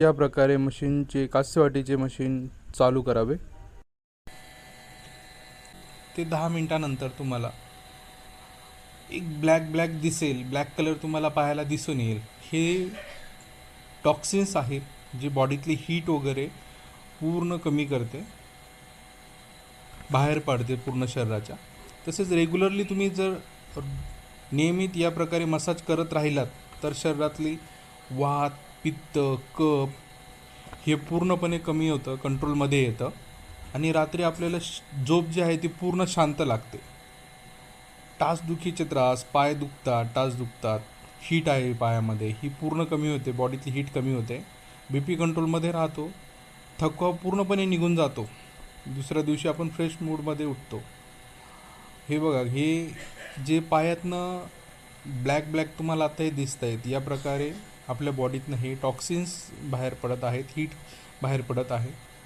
या प्रकारे मशीनचे कास्यवाटीचे मशीन चालू करावे. ते दहा मिनिटानंतर तुम्हाला एक ब्लॅक ब्लॅक दिसेल ब्लॅक कलर तुम्हाला पाहायला दिसून येईल. हे टॉक्सिन्स आहेत जे बॉडीतली हीट वगैरे पूर्ण कमी करते. बाहेर पाडते पूर्ण शरीराच्या. तसेच रेग्युलरली तुम्ही जर नियमित या प्रकारे मसाज करत राहिलात तर शरीरातली वात पित्त कफ हे पूर्णपणे कमी होतं कंट्रोलमध्ये येतं. आणि रात्री आपल्याला श- झोप जी आहे ती पूर्ण शांत लागते. टासदुखीचे त्रास पाय दुखतात टास दुखतात. हीट आहे पायामध्ये ही पूर्ण कमी होते बॉडीतली हीट कमी होते. बी पी कंट्रोलमध्ये राहतो. थकवा पूर्णपणे निघून जातो. दुसऱ्या दिवशी आपण फ्रेश मूडमध्ये उठतो. हे बघा हे जे पायातनं ब्लॅक ब्लॅक तुम्हाला आता हे दिसत आहेत या प्रकारे आपल्या बॉडीतनं हे टॉक्सिन्स बाहेर पडत आहेत हीट बाहेर पडत आहे.